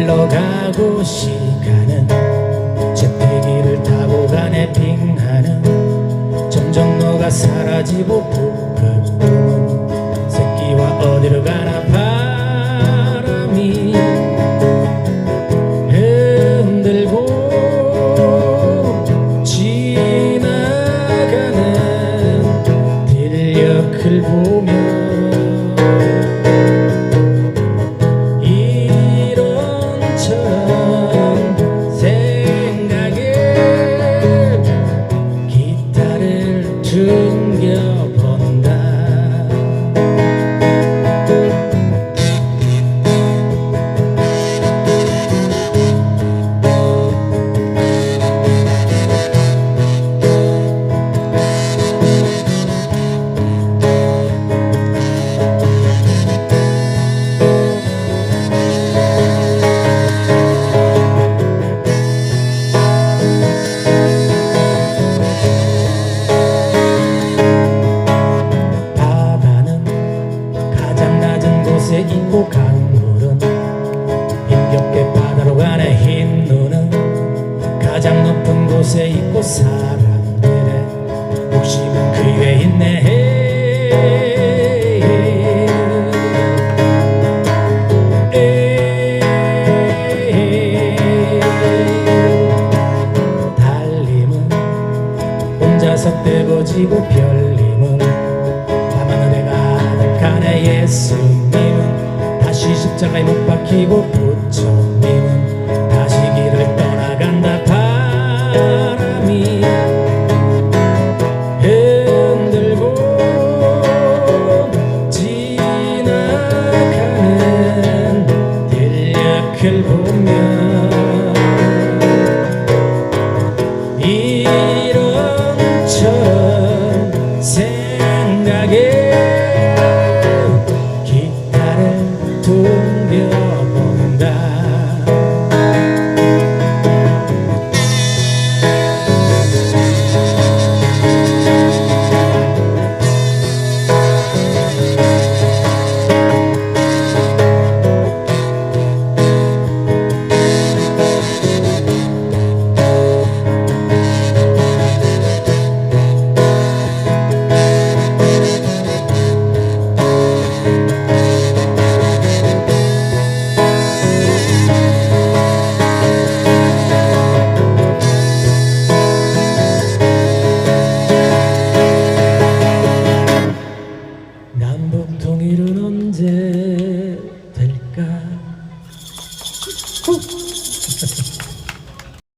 흘러가고 시간은 제피기를 타고 가네 빙하는 점점 너가 사라지고 기타 강물은 힘겹게 바다로 가네. 흰 눈은 가장 높은 곳에 있고 사람들의 욕심은 그 위에 있네. 달림은 혼자서 뜨거지고 별님은 밤하늘에 가득하네. 예수님은 다시 십자가에 못 박히고 부처님은 다시 길을 떠나간다 바람이 흔들고 지나가는 들녘을 보며 Yeah.